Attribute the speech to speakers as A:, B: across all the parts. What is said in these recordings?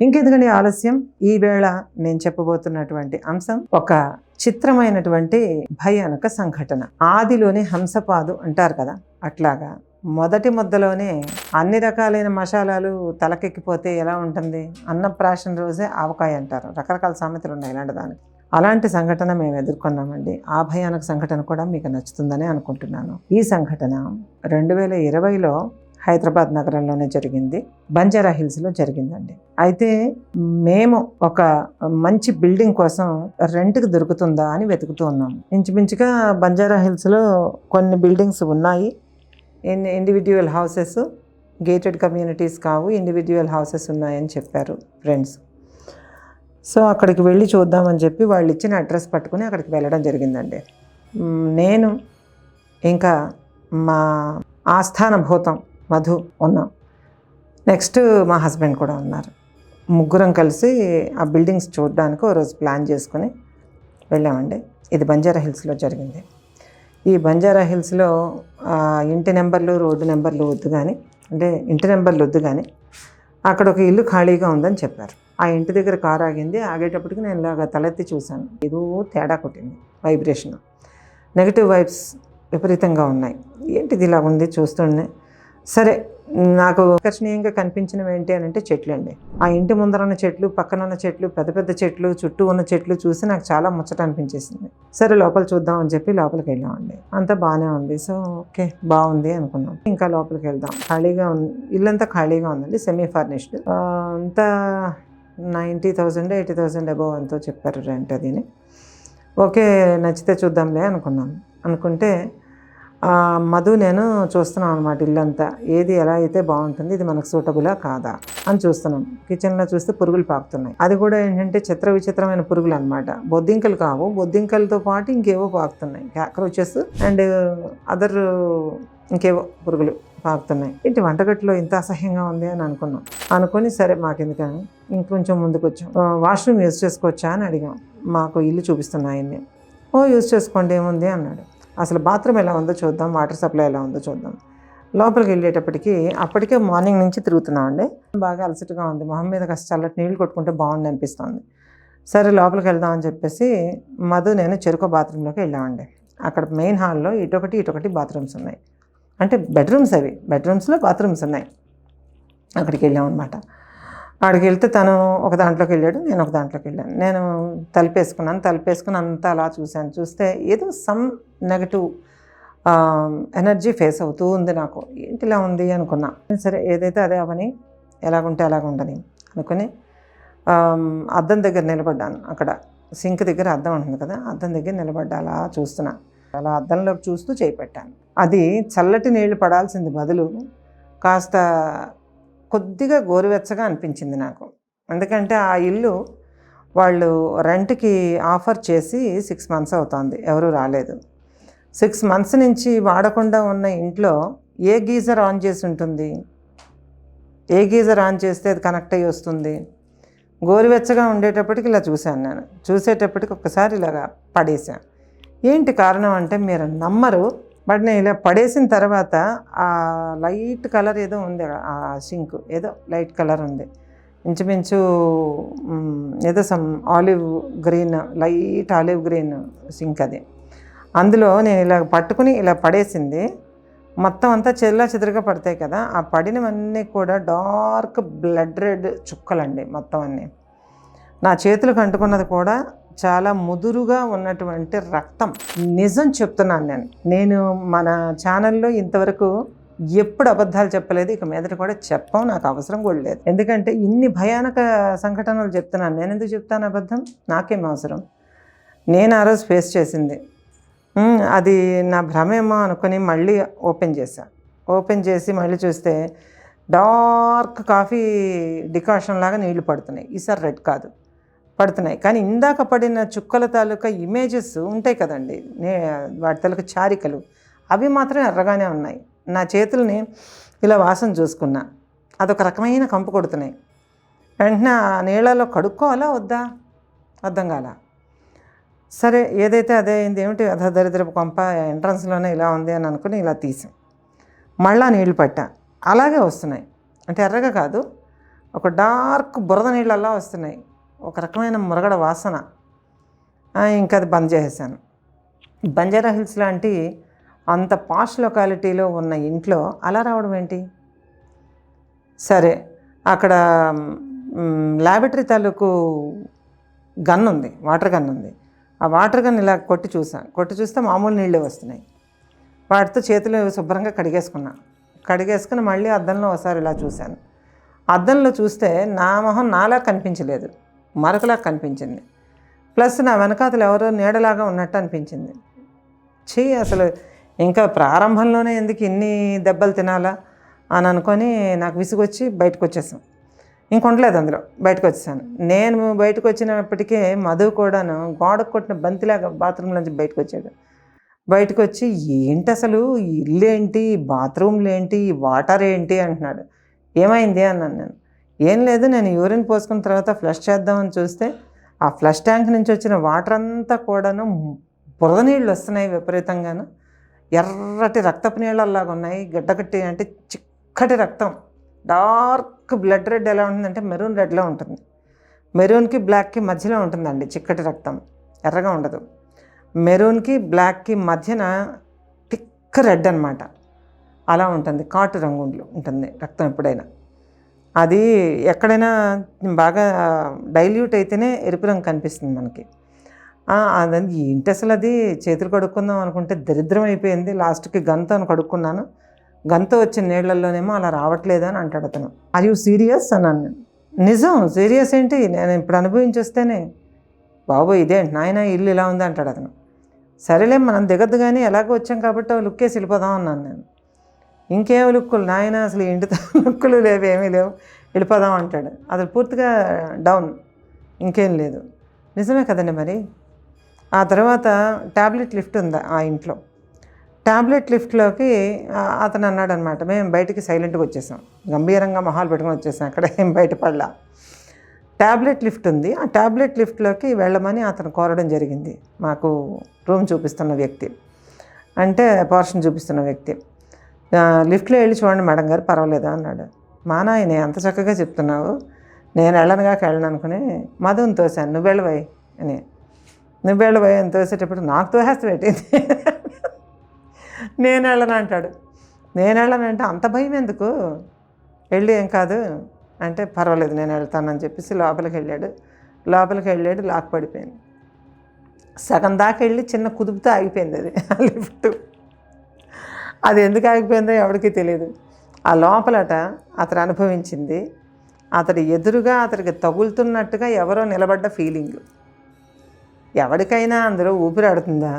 A: ఇంకెందుకని ఆలస్యం? ఈ వేళ నేను చెప్పబోతున్నటువంటి అంశం ఒక చిత్రమైనటువంటి భయానక సంఘటన. ఆదిలోనే హంసపాదు అంటారు కదా అట్లాగా మొదటి ముద్దలోనే అన్ని రకాలైన మసాలాలు తలకెక్కిపోతే ఎలా ఉంటుంది? అన్నప్రాశన రోజే ఆవకాయ అంటారు. రకరకాల సామెతలు ఉన్నాయి ఇలాంటి దానికి. అలాంటి సంఘటన మేము ఎదుర్కొన్నామండి. ఆ భయానక సంఘటన కూడా మీకు నచ్చుతుందని అనుకుంటున్నాను. ఈ సంఘటన రెండు వేల ఇరవైలో హైదరాబాద్ నగరంలోనే జరిగింది. బంజారా హిల్స్లో జరిగిందండి. అయితే మేము ఒక మంచి బిల్డింగ్ కోసం రెంట్కి దొరుకుతుందా అని వెతుకుతూ ఉన్నాం ఇంచుమించుగా బంజారా హిల్స్లో కొన్ని బిల్డింగ్స్ ఉన్నాయి. In individual houses gated communities కావు ఇండివిజువల్ హౌసెస్ ఉన్నాయని చెప్పారు ఫ్రెండ్స్. సో అక్కడికి వెళ్ళి చూద్దామని చెప్పి వాళ్ళు ఇచ్చిన అడ్రస్ పట్టుకుని అక్కడికి వెళ్ళడం జరిగిందండి. నేను ఇంకా మా ఆస్థాన భూతం మధు ఉన్నాం. నెక్స్ట్ మా హస్బెండ్ కూడా ఉన్నారు. ముగ్గురం కలిసి ఆ బిల్డింగ్స్ చూడడానికి ఓ రోజు ప్లాన్ చేసుకుని వెళ్ళామండి. ఇది బంజారా హిల్స్లో జరిగింది. ఈ బంజారా హిల్స్లో ఇంటి నెంబర్లు రోడ్డు నెంబర్లు వద్దు కానీ అంటే ఇంటి నెంబర్లు వద్దు కానీ అక్కడ ఒక ఇల్లు ఖాళీగా ఉందని చెప్పారు. ఆ ఇంటి దగ్గర కారు ఆగింది. ఆగేటప్పటికి నేను ఇలాగ తలెత్తి చూశాను. ఏదో తేడా కొట్టింది వైబ్రేషన్ నెగిటివ్ వైబ్స్ విపరీతంగా ఉన్నాయి. ఏంటిది ఇలా ఉంది చూస్తుండే సరే నాకు ఆకర్షణీయంగా కనిపించినవి ఏంటి అని అంటే చెట్లు అండి. ఆ ఇంటి ముందర ఉన్న చెట్లు పక్కన ఉన్న చెట్లు పెద్ద పెద్ద చెట్లు చుట్టూ ఉన్న చెట్లు చూసి నాకు చాలా ముచ్చట అనిపించేసింది. సరే లోపల చూద్దాం అని చెప్పి లోపలికి వెళ్ళామండి. అంతా బాగానే ఉంది. సో ఓకే బాగుంది అనుకున్నాం. ఇంకా లోపలికి వెళ్దాం. ఖాళీగా ఉంది ఇల్లంతా ఖాళీగా ఉందండి సెమీ ఫర్నిష్డ్ అంతా ninety thousand eighty thousand above ఎంతో చెప్పారు రెంట్ అదిని ఓకే నచ్చితే చూద్దాంలే అనుకున్నాను అనుకుంటే మధు నేను చూస్తున్నాం అనమాట ఇల్లంతా. ఏది ఎలా అయితే బాగుంటుంది ఇది మనకు సూటబులా కాదా అని చూస్తున్నాం. కిచెన్లో చూస్తే పురుగులు పాకుతున్నాయి. అది కూడా ఏంటంటే చిత్ర విచిత్రమైన పురుగులు అనమాట బొద్దింకలు కావు. బొద్దింకలతో పాటు ఇంకేవో పాకుతున్నాయి. క్యాక్రోచెస్ అండ్ అదర్ ఇంకేవో పురుగులు పాకుతున్నాయి. ఏంటి వంటగట్టులో ఇంత అసహ్యంగా ఉంది అని అనుకున్నాం. అనుకొని సరే మాకెందుకని ఇంకొంచెం ముందుకు వచ్చాం వాష్రూమ్ యూజ్ చేసుకోవచ్చా అని అడిగాం. మాకు ఇల్లు చూపిస్తున్నాయని ఓ యూజ్ చేసుకోండి ఏముంది? అన్నాడు. అసలు బాత్రూమ్ ఎలా ఉందో చూద్దాం వాటర్ సప్లై ఎలా ఉందో చూద్దాం. లోపలికి వెళ్ళేటప్పటికి అప్పటికే మార్నింగ్ నుంచి తిరుగుతున్నామండి. బాగా అలసటగా ఉంది. మొహం మీద కాస్త చల్లటి నీళ్ళు కొట్టుకుంటే బాగుంది అనిపిస్తుంది. సరే లోపలికి వెళ్దామని చెప్పేసి మధు నేను చెరుకు బాత్రూంలోకి వెళ్ళామండి. అక్కడ మెయిన్ హాల్లో ఇటొకటి ఇటొకటి బాత్రూమ్స్ ఉన్నాయి. అంటే బెడ్రూమ్స్ అవి. బెడ్రూమ్స్లో బాత్రూమ్స్ ఉన్నాయి. అక్కడికి వెళ్ళామన్నమాట. ఆడికి వెళ్తే తను ఒక దాంట్లోకి వెళ్ళాడు నేను ఒక దాంట్లోకి వెళ్ళాను. నేను తలిపేసుకున్నాను తలిపేసుకుని అంతా అలా చూశాను. చూస్తే ఏదో సమ్ నెగటివ్ ఎనర్జీ ఫేస్ అవుతూ ఉంది నాకు. ఏంటిలా ఉంది అనుకున్నా. సరే ఏదైతే అదే అవని ఎలాగుంటే అలాగ ఉండని అనుకుని అద్దం దగ్గర నిలబడ్డాను. అక్కడ సింక్ దగ్గర అద్దం ఉంటుంది కదా అద్దం దగ్గర నిలబడ్డా అలా చూస్తున్నా. అలా అద్దంలోకి చూస్తూ చేయి పెట్టాను. అది చల్లటి నీళ్ళు పడాల్సింది బదులు కాస్త కొద్దిగా గోరువెచ్చగా అనిపించింది నాకు. ఎందుకంటే ఆ ఇల్లు వాళ్ళు రెంట్కి ఆఫర్ చేసి సిక్స్ మంత్స్ అవుతుంది. ఎవరూ రాలేదు. సిక్స్ మంత్స్ నుంచి వాడకుండా ఉన్న ఇంట్లో ఏ గీజర్ ఆన్ చేసి ఉంటుంది? ఏ గీజర్ ఆన్ చేస్తే అది కనెక్ట్ అయ్యి వస్తుంది? గోరువెచ్చగా ఉండేటప్పటికి ఇలా చూశాను నేను. చూసేటప్పటికి ఒకసారి ఇలాగా పడేసాను ఏంటి కారణం అంటే మీరు నమ్మరు. బట్ నేను ఇలా పడేసిన తర్వాత ఆ లైట్ కలర్ ఏదో ఉంది ఆ సింక్ ఏదో లైట్ కలర్ ఉంది. ఇంచుమించు ఏదో some olive green light olive green sink అది. అందులో నేను ఇలా పట్టుకుని ఇలా పడేసింది. మొత్తం అంతా చెల్లా చెదురుగా పడతాయి కదా ఆ పడినవన్నీ కూడా డార్క్ బ్లడ్ రెడ్ చుక్కలండి మొత్తం అన్నీ. నా చేతులకు అంటుకున్నది కూడా చాలా ముదురుగా ఉన్నటువంటి రక్తం. నిజం చెప్తున్నాను నేను. నేను మన ఛానల్లో ఇంతవరకు ఎప్పుడు అబద్ధాలు చెప్పలేదు. ఇక మీదట కూడా చెప్పం నాకు అవసరం కూడా లేదు. ఎందుకంటే ఇన్ని భయానక సంఘటనలు చెప్తున్నాను. నేను ఎందుకు చెప్తాను అబద్ధం? నాకేం అవసరం? నేను ఆ రోజు ఫేస్ చేసింది. అది నా భ్రమేమో అనుకుని మళ్ళీ ఓపెన్ చేశాను ఓపెన్ చేసి మళ్ళీ చూస్తే డార్క్ కాఫీ డికాషన్ లాగా నీళ్ళు పడుతున్నాయి. ఈసారి రెడ్ కాదు. పడుతున్నాయి. కానీ ఇందాక పడిన చుక్కల తాలూకా ఇమేజెస్ ఉంటాయి కదండి. నే వాటి తాలూకా చారికలు. అవి మాత్రం ఎర్రగానే ఉన్నాయి. నా చేతుల్ని ఇలా వాసన చూసుకున్నా. అదొక రకమైన కంపు కొడుతున్నాయి. వెంటనే ఆ నీళ్ళలో కడుక్కోవాలా వద్దా? అర్థం కాల. సరే ఏదైతే అదే అయింది ఏమిటి? అధ దరిద్రపు కొంప ఎంట్రన్స్లోనే ఇలా ఉంది అని అనుకుని ఇలా తీసాం మళ్ళా నీళ్ళు పట్టా. అలాగే వస్తున్నాయి. అంటే ఎర్రగా కాదు ఒక డార్క్ బురద నీళ్ళల్లా వస్తున్నాయి. ఒక రకమైన మురగడ వాసన. ఇంకా అది బంద్ చేసేసాను. బంజారా హిల్స్ లాంటి అంత పాష్ లొకాలిటీలో ఉన్న ఇంట్లో అలా రావడం ఏంటి? సరే అక్కడ ల్యాబరేటరీ తాలూకు గన్ ఉంది వాటర్ గన్ ఉంది. ఆ వాటర్ గన్ ఇలా కొట్టి చూసాను కొట్టి చూస్తే మామూలు నీళ్ళే వస్తున్నాయి. వాటితో చేతులు శుభ్రంగా కడిగేసుకున్నా. కడిగేసుకుని మళ్ళీ అద్దంలో ఒకసారి ఇలా చూశాను. అద్దంలో చూస్తే నా మొహం నాలా కనిపించలేదు. మరకలా కనిపించింది. ప్లస్ నా వెనకాతలు ఎవరో నీడలాగా ఉన్నట్టు అనిపించింది. చీ అసలు ఇంకా ప్రారంభంలోనే ఎందుకు ఇన్ని దెబ్బలు తినాలా అని అనుకొని నాకు విసుగొచ్చి బయటకు వచ్చేసాం ఇంకొండలేదు అందులో బయటకు వచ్చేసాను నేను బయటకు వచ్చినప్పటికే మధు కూడాను గోడకు కొట్టిన బంతిలాగా బాత్రూమ్ నుంచి బయటకు వచ్చాడు బయటకు వచ్చి ఏంటి అసలు ఇల్లు ఏంటి బాత్రూమ్లు ఏంటి వాటర్ ఏంటి అంటున్నాడు. ఏమైంది? అన్నాను నేను. ఏం లేదు నేను యూరిన్ పోసుకున్న తర్వాత ఫ్లష్ చేద్దామని చూస్తే ఆ ఫ్లష్ ట్యాంక్ నుంచి వచ్చిన వాటర్ అంతా కూడాను బురద నీళ్ళు వస్తున్నాయి విపరీతంగాను. ఎర్రటి రక్తపు నీళ్ళలాగా ఉన్నాయి. గడ్డకట్టి అంటే చిక్కటి రక్తం. డార్క్ బ్లడ్ రెడ్ ఎలా ఉంటుందంటే మెరూన్ రెడ్లో ఉంటుంది. మెరూన్కి బ్లాక్కి మధ్యలో ఉంటుందండి చిక్కటి రక్తం. ఎర్రగా ఉండదు. మెరూన్కి బ్లాక్కి మధ్యన టిక్క రెడ్ అనమాట అలా ఉంటుంది. కాటు రంగుండ్లు ఉంటుంది రక్తం ఎప్పుడైనా. అది ఎక్కడైనా బాగా డైల్యూట్ అయితేనే ఎరుపు రంగు కనిపిస్తుంది మనకి. ఆ, ఏంటి అసలు అది? చేతులు కడుక్కుందాం అనుకుంటే దరిద్రం అయిపోయింది. లాస్ట్కి గంతో కడుక్కున్నాను. గంతో వచ్చిన నీళ్ళల్లోనేమో అలా రావట్లేదు అని అంటాడు అతను. ఆర్ యూ సీరియస్ అన్నాను నేను నిజం సీరియస్ ఏంటి? నేను ఇప్పుడు అనుభవించి వస్తేనే బాబు ఇదేంటి నాయన ఇల్లు ఇలా ఉంది అంటాడు అతను. సరేలే మనం దిగద్దు కానీ ఎలాగో వచ్చాం కాబట్టి లుక్కేసి వెళ్ళిపోదాం అన్నాను. నేను ఇంకేం లుక్కులు? నాయన అసలు ఇంటితో లుక్కులు లేవు ఏమీ లేవు. వెళ్ళిపోదాం అంటాడు. అతను పూర్తిగా డౌన్. ఇంకేం లేదు. నిజమే కదండి మరి? ఆ తర్వాత ట్యాబ్లెట్ లిఫ్ట్ ఉంది ఆ ఇంట్లో? ట్యాబ్లెట్ లిఫ్ట్లోకి అతను అన్నాడు అనమాట మేము బయటికి సైలెంట్గా వచ్చేసాం. గంభీరంగా మొహాలు పెట్టుకొని వచ్చేసాం. అక్కడ ఏం బయటపడలా. ట్యాబ్లెట్ లిఫ్ట్ ఉంది. ఆ ట్యాబ్లెట్ లిఫ్ట్లోకి వెళ్ళమని అతను కోరడం జరిగింది. మాకు రూమ్ చూపిస్తున్న వ్యక్తి. అంటే పోర్షన్ చూపిస్తున్న వ్యక్తి. లిఫ్ట్లో వెళ్ళి చూడండి మేడం గారు పర్వాలేదా అన్నాడు. మా నాయనే అంత చక్కగా చెప్తున్నావు? నేను వెళ్ళనుగాక వెళ్ళను అనుకుని మధుని తోసాను నువ్వు వెళ్ళవై అని. నువ్వు వెళ్ళవై అని తోసేటప్పుడు నాకు తోసేస్తే పెట్టింది. నేను వెళ్ళను అంటాడు. నేను వెళ్ళనంటే అంత భయం ఎందుకు? వెళ్ళి ఏం కాదు అంటే పర్వాలేదు నేను వెళ్తానని చెప్పేసి లోపలికి వెళ్ళాడు. లోపలికి వెళ్ళాడు లాక్ పడిపోయింది. సగం దాకా వెళ్ళి చిన్న కుదుపుతో ఆగిపోయింది అది ఆ లిఫ్ట్. అది ఎందుకు ఆగిపోయిందో ఎవరికీ తెలియదు ఆ లోపలట అతను అనుభవించింది అతడి ఎదురుగా అతడికి తగులుతున్నట్టుగా ఎవరో నిలబడ్డ ఫీలింగ్ ఎవరికైనా అందరూ ఊపిరాడుతుందా?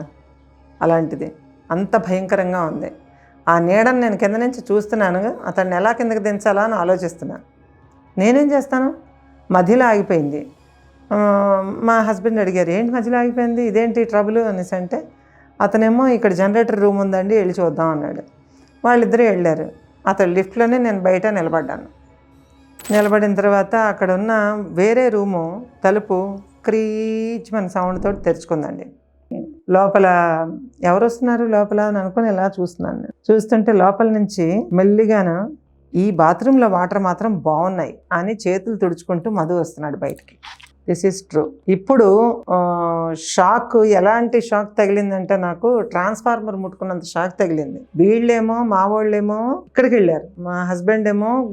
A: అలాంటిది. అంత భయంకరంగా ఉంది. ఆ నీడను నేను కింద నుంచి చూస్తున్నాను అతన్ని ఎలా కిందకి దించాలా అని ఆలోచిస్తున్నాను నేనేం చేస్తాను? మధ్యలో ఆగిపోయింది. మా హస్బెండ్ అడిగారు ఏంటి మధ్యలో ఆగిపోయింది? ఇదేంటి ట్రబుల్ అనేసి అంటే అతనేమో ఇక్కడ జనరేటర్ రూమ్ ఉందండి వెళ్ళి చూద్దాం అన్నాడు. వాళ్ళిద్దరూ వెళ్ళారు. అతను లిఫ్ట్లోనే నేను బయట నిలబడ్డాను. నిలబడిన తర్వాత అక్కడ ఉన్న వేరే రూము తలుపు క్రీచ్ మన సౌండ్ తోటి తెరుచుకుందండి. లోపల ఎవరు వస్తున్నారు లోపల అని అనుకుని ఇలా చూస్తున్నాను చూస్తుంటే లోపల నుంచి మెల్లిగాను ఈ బాత్రూంలో వాటర్ మాత్రం బాగున్నాయి అని చేతులు తుడుచుకుంటూ మధు వస్తున్నాడు బయటికి. దిస్ ఈస్ ట్రూ ఇప్పుడు షాక్ ఎలాంటి షాక్ తగిలిందంటే నాకు ట్రాన్స్ఫార్మర్ ముట్టుకున్నంత షాక్ తగిలింది. వీళ్ళేమో మా వాళ్ళేమో ఇక్కడికి వెళ్ళారు. మా హస్బెండ్ ఏమో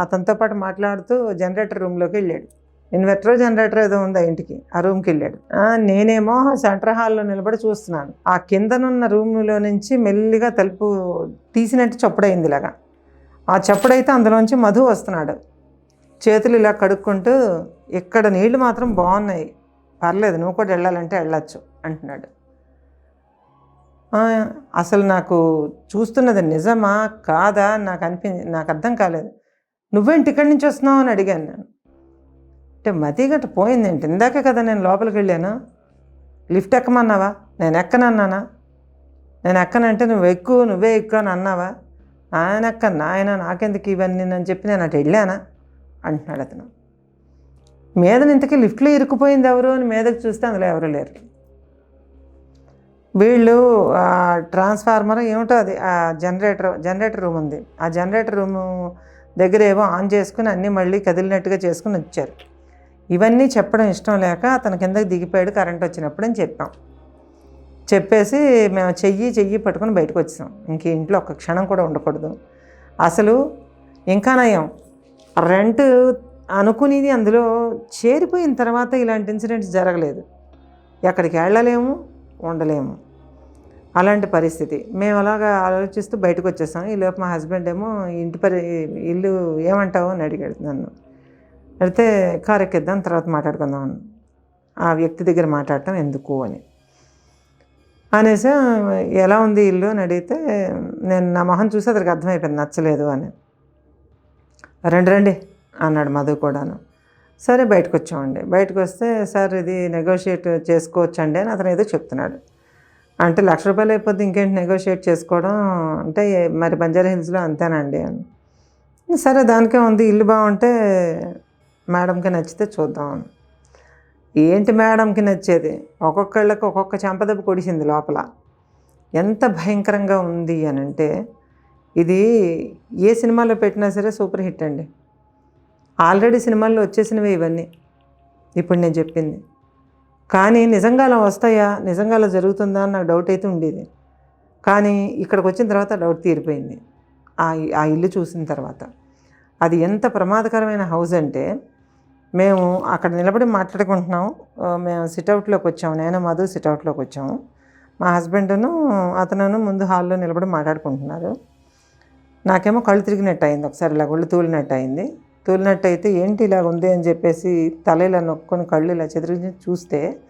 A: అతనితో పాటు మాట్లాడుతూ జనరేటర్ రూమ్లోకి వెళ్ళాడు. ఇన్వర్టర్ జనరేటర్ ఏదో ఉందా ఇంటికి ఆ రూమ్కి వెళ్ళాడు. ఆ, నేనేమో సెంటర్ హాల్లో నిలబడి చూస్తున్నాను. ఆ కిందనున్న రూమ్లో నుంచి మెల్లిగా తలుపు తీసినట్టు చప్పుడైంది ఇలాగా. ఆ చప్పుడైతే అందులోంచి మధు వస్తున్నాడు. చేతులు ఇలా కడుక్కుంటూ ఇక్కడ నీళ్ళు మాత్రం బాగున్నాయి. పర్లేదు నువ్వు కూడా వెళ్ళాలంటే వెళ్ళొచ్చు అంటున్నాడు. అసలు నాకు చూస్తున్నది నిజమా? కాదా? నాకు అనిపి నాకు అర్థం కాలేదు. నువ్వేంటి ఇక్కడి నుంచి వస్తున్నావు అని అడిగాను నేను. అంటే మతి గట్ట పోయిందేంటి ఇందాకే కదా నేను లోపలికి వెళ్ళాను? లిఫ్ట్ ఎక్కమన్నావా? నేను ఎక్కనన్నానా? నేను ఎక్కనంటే నువ్వు ఎక్కువ నువ్వే ఎక్కువ అని అన్నావా? ఆయన ఎక్క నాయన నాకెందుకు ఇవన్నీ? అని చెప్పి నేను అటు వెళ్ళానా? అంటున్నాడు అతను. మీదన ఇంతకీ లిఫ్ట్లో ఇరుక్కుపోయింది ఎవరు అని మీదకి చూస్తే అందులో ఎవరు లేరు. వీళ్ళు ట్రాన్స్ఫార్మర్ ఏమిటో అది ఆ జనరేటర్ జనరేటర్ రూమ్ ఉంది. ఆ జనరేటర్ రూమ్ దగ్గర ఏవో ఆన్ చేసుకుని అన్నీ మళ్ళీ కదిలినట్టుగా చేసుకుని వచ్చారు. ఇవన్నీ చెప్పడం ఇష్టం లేక అతను కిందకి దిగిపోయాడు కరెంట్ వచ్చినప్పుడు అని చెప్పాం. చెప్పేసి మేము చెయ్యి చెయ్యి పట్టుకొని బయటకు వచ్చాం. ఇంక ఇంట్లో ఒక్క క్షణం కూడా ఉండకూడదు. అసలు ఇంకా నయం. రెంట్ అనుకునేది అందులో చేరిపోయిన తర్వాత ఇలాంటి ఇన్సిడెంట్స్ జరగలేదు. ఎక్కడికి వెళ్ళలేము ఉండలేము. అలాంటి పరిస్థితి. మేము అలాగా ఆలోచిస్తూ బయటకు వచ్చేసాం. ఈ లోపు మా హస్బెండ్ ఏమో ఇంటి పరి ఇల్లు ఏమంటావు అని అడిగాడు నన్ను. అడిగితే కారు ఎక్కిద్దాం తర్వాత మాట్లాడుకుందాం ఆ వ్యక్తి దగ్గర మాట్లాడటం ఎందుకు అని. అనేసి ఎలా ఉంది ఇల్లు? అని అడిగితే నేను నా మొహం చూసి అతనికి అర్థమైపోయింది నచ్చలేదు అని. రండి రండి. అన్నాడు మధు కూడాను. సరే బయటకు వచ్చామండి బయటకు వస్తే సార్ ఇది నెగోషియేట్ చేసుకోవచ్చండి అని అతను ఏదో చెప్తున్నాడు. అంటే లక్ష రూపాయలు అయిపోతే ఇంకేంటి నెగోషియేట్ చేసుకోవడం? అంటే మరి బంజారా హిల్స్లో అంతేనండి అని. సరే దానికే ఉంది ఇల్లు బాగుంటే మేడంకి నచ్చితే చూద్దాం అని. ఏంటి మేడంకి నచ్చేది? ఒక్కొక్కళ్ళకి ఒక్కొక్క చెంపదెబ్బ కొడిసింది లోపల. ఎంత భయంకరంగా ఉంది అని అంటే ఇది ఏ సినిమాలో పెట్టినా సరే సూపర్ హిట్ అండి. ఆల్రెడీ సినిమాల్లో వచ్చేసినవి ఇవన్నీ. ఇప్పుడు నేను చెప్పింది. కానీ నిజంగా అలా వస్తాయా? నిజంగా అలా జరుగుతుందా? అని నాకు డౌట్ అయితే ఉండేది. కానీ ఇక్కడికి వచ్చిన తర్వాత డౌట్ తీరిపోయింది. ఆ ఆ ఇల్లు చూసిన తర్వాత. అది ఎంత ప్రమాదకరమైన హౌస్ అంటే మేము అక్కడ నిలబడి మాట్లాడుకుంటున్నాం. మేము సిట్అవుట్లోకి వచ్చాము నేను మధు సిట్అవుట్లోకి వచ్చాము మా హస్బెండ్ను అతను ముందు హాల్లో నిలబడి మాట్లాడుకుంటున్నారు. నాకేమో కళ్ళు తిరిగినట్టు అయింది. ఒకసారి ఇలా ఒళ్ళు తూలినట్టు అయింది. తోలినట్టయితే ఏంటి ఇలా ఉంది అని చెప్పేసి తల ఇలా నొక్కొని కళ్ళు ఇలా చెదిరించి చూస్తే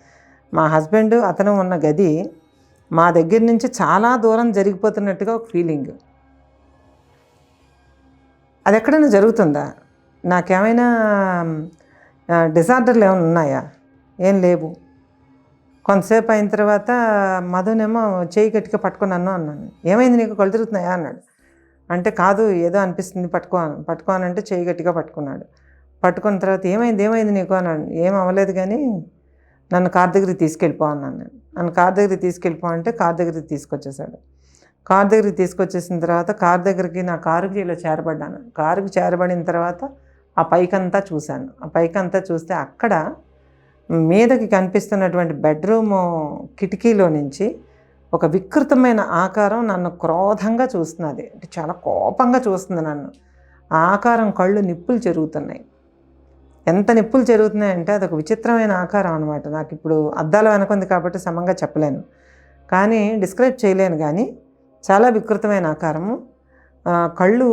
A: మా హస్బెండ్ అతను ఉన్న గది మా దగ్గర నుంచి చాలా దూరం జరిగిపోతున్నట్టుగా ఒక ఫీలింగ్. అది ఎక్కడైనా జరుగుతుందా? నాకేమైనా డిసార్డర్లు ఏమైనా ఉన్నాయా? ఏం లేవు. కొంతసేపు అయిన తర్వాత మధునేమో చేయి గట్టిగా పట్టుకున్నాను అన్నాను. ఏమైంది నీకు? కళ్ళు తిరుగుతున్నాయా? అన్నాడు. అంటే కాదు ఏదో అనిపిస్తుంది పట్టుకో పట్టుకోనంటే చేయి గట్టిగా పట్టుకున్నాడు. పట్టుకున్న తర్వాత ఏమైంది ఏమైంది నీకు అన్నాడు. ఏం అవ్వలేదు కానీ నన్ను కార్ దగ్గరికి తీసుకెళ్ళిపో అన్నాను నేను నన్ను కార్ దగ్గరికి తీసుకెళ్ళిపో అంటే కార్ దగ్గరికి తీసుకొచ్చేసాడు. కార్ దగ్గరికి తీసుకొచ్చేసిన తర్వాత కార్ దగ్గరికి నా కారుకి ఇలా చేరబడ్డాను. కారుకి చేరబడిన తర్వాత ఆ పైకంతా చూశాను. ఆ పైకంతా చూస్తే అక్కడ మీదకి కనిపిస్తున్నటువంటి బెడ్రూమ్ కిటికీలో నుంచి ఒక వికృతమైన ఆకారం నన్ను క్రోధంగా చూస్తున్నది. అంటే చాలా కోపంగా చూస్తుంది నన్ను. ఆ ఆకారం కళ్ళు నిప్పులు చెరుగుతున్నాయి. ఎంత నిప్పులు చెరుగుతున్నాయంటే అదొక విచిత్రమైన ఆకారం అనమాట నాకు ఇప్పుడు అద్దాలు వెనకుంది కాబట్టి సమంగా చెప్పలేను. కానీ డిస్క్రైబ్ చేయలేను కానీ చాలా వికృతమైన ఆకారము. కళ్ళు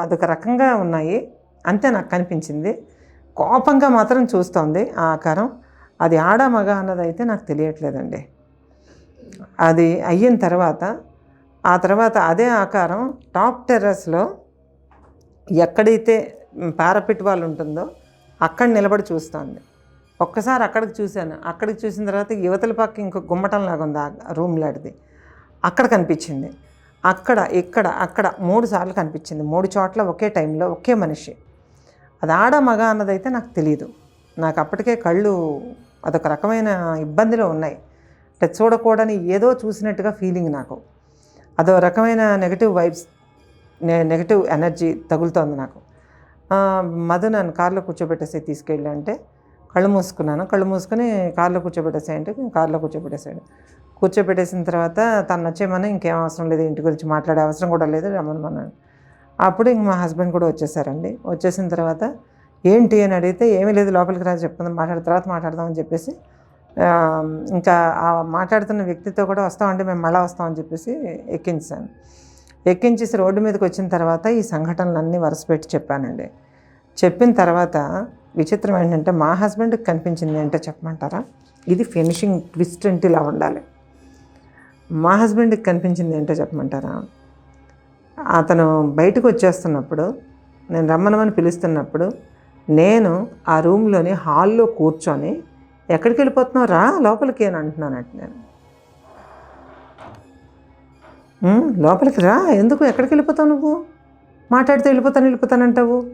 A: అదొక రకంగా ఉన్నాయి. అంతే నాకు కనిపించింది. కోపంగా మాత్రం చూస్తోంది ఆ ఆకారం. అది ఆడ మగ అన్నది అయితే నాకు తెలియట్లేదండి. అది అయిన తర్వాత ఆ తర్వాత అదే ఆకారం టాప్ టెర్రస్లో ఎక్కడైతే పారాపిట్ వాళ్ళు ఉంటుందో అక్కడ నిలబడి చూస్తోంది. ఒక్కసారి అక్కడికి చూశాను. అక్కడికి చూసిన తర్వాత యువతల పక్క ఇంకో గుమ్మటంలాగా ఉంది ఆ రూమ్ లాంటిది. అక్కడ కనిపించింది. అక్కడ ఇక్కడ అక్కడ మూడు సార్లు కనిపించింది. మూడు చోట్ల ఒకే టైంలో ఒకే మనిషి. అది ఆడ మగ అన్నదైతే నాకు తెలియదు నాకు అప్పటికే కళ్ళు అదొక రకమైన ఇబ్బందిలో ఉన్నాయి. అంటే చూడకూడని ఏదో చూసినట్టుగా ఫీలింగ్ నాకు. అదో రకమైన నెగటివ్ వైబ్స్ నెగటివ్ ఎనర్జీ తగులుతోంది నాకు. మధు నన్ను కార్లో కూర్చోబెట్టేసి తీసుకెళ్ళి అంటే కళ్ళు మూసుకున్నాను. కళ్ళు మూసుకొని కార్లో కూర్చోబెట్టేసి అంటే కార్లో కూర్చోబెట్టేసాడు కూర్చోబెట్టేసిన తర్వాత తను వచ్చేమని ఇంకేం అవసరం లేదు ఇంటి గురించి మాట్లాడే అవసరం కూడా లేదు రమ్మన్నాను అప్పుడు ఇంక మా హస్బెండ్ కూడా వచ్చేసారండి. వచ్చేసిన తర్వాత ఏంటి అని అడిగితే ఏమీ లేదు లోపలికి రా చెప్తుంది. మాట్లాడిన తర్వాత మాట్లాడదామని చెప్పేసి ఇంకా ఆ మాట్లాడుతున్న వ్యక్తితో కూడా వస్తామంటే మేము మళ్ళీ వస్తామని చెప్పేసి ఎక్కించాను. ఎక్కించేసి రోడ్డు మీదకి వచ్చిన తర్వాత ఈ సంఘటనలన్నీ వరుసపెట్టి చెప్పానండి. చెప్పిన తర్వాత విచిత్రం ఏంటంటే మా హస్బెండ్కి కనిపించింది అంటే చెప్పమంటారా? ఇది ఫినిషింగ్ ట్విస్ట్ అంటే ఇలా ఉండాలి. మా హస్బెండ్కి కనిపించింది ఏంటో చెప్పమంటారా? అతను బయటకు వచ్చేస్తున్నప్పుడు నేను రమ్మనమని పిలుస్తున్నప్పుడు నేను ఆ రూమ్లోని హాల్లో కూర్చొని ఎక్కడికి వెళ్ళిపోతున్నావు? రా లోపలికి అని అంటున్నానంట నేను. లోపలికి రా ఎందుకు? ఎక్కడికి వెళ్ళిపోతావు నువ్వు? మాట్లాడితే వెళ్ళిపోతాను వెళ్ళిపోతానంటావు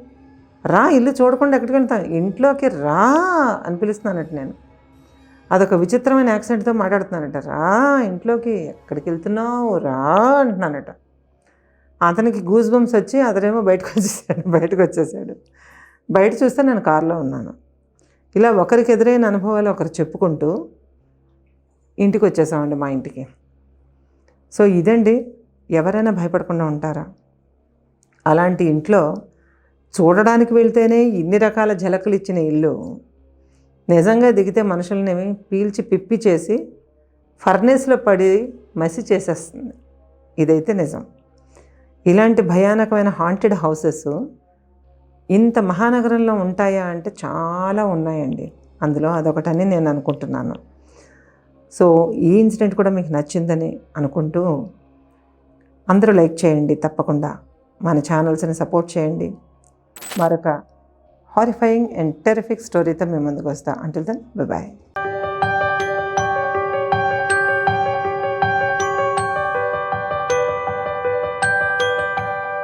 A: రా ఇల్లు చూడకుండా ఎక్కడికి వెళ్తాను ఇంట్లోకి రా అని పిలుస్తున్నానట నేను. అదొక విచిత్రమైన యాక్సిడెంట్తో మాట్లాడుతున్నానట. రా ఇంట్లోకి ఎక్కడికి వెళ్తున్నావు? రా అంటున్నానట. అతనికి గూస్ బంప్స్ వచ్చి అతనేమో బయటకు వచ్చేసాడు బయటకు వచ్చేసాడు. బయట చూస్తే నేను కారులో ఉన్నాను. ఇలా ఒకరికి ఎదురైన అనుభవాలు ఒకరు చెప్పుకుంటూ ఇంటికి వచ్చేసామండి మా ఇంటికి. సో ఇదండి ఎవరైనా భయపడకుండా ఉంటారా? అలాంటి ఇంట్లో చూడడానికి వెళ్తేనే ఇన్ని రకాల ఝలకలు ఇచ్చిన ఇల్లు నిజంగా దిగితే మనుషులనేమి పీల్చి పిప్పి చేసి ఫర్నేస్లో పడి మసి చేసేస్తుంది. ఇదైతే నిజం. ఇలాంటి భయానకమైన హాంటెడ్ హౌసెస్ ఇంత మహానగరంలో ఉంటాయా అంటే చాలా ఉన్నాయండి. అందులో అదొకటని నేను అనుకుంటున్నాను. సో ఈ ఇన్సిడెంట్ కూడా మీకు నచ్చిందని అనుకుంటూ అందరూ లైక్ చేయండి తప్పకుండా. మన ఛానల్స్ని సపోర్ట్ చేయండి. మరొక హారిఫైయింగ్ అండ్ టెరిఫిక్ స్టోరీతో మేము ముందుకు వస్తా. Until then bye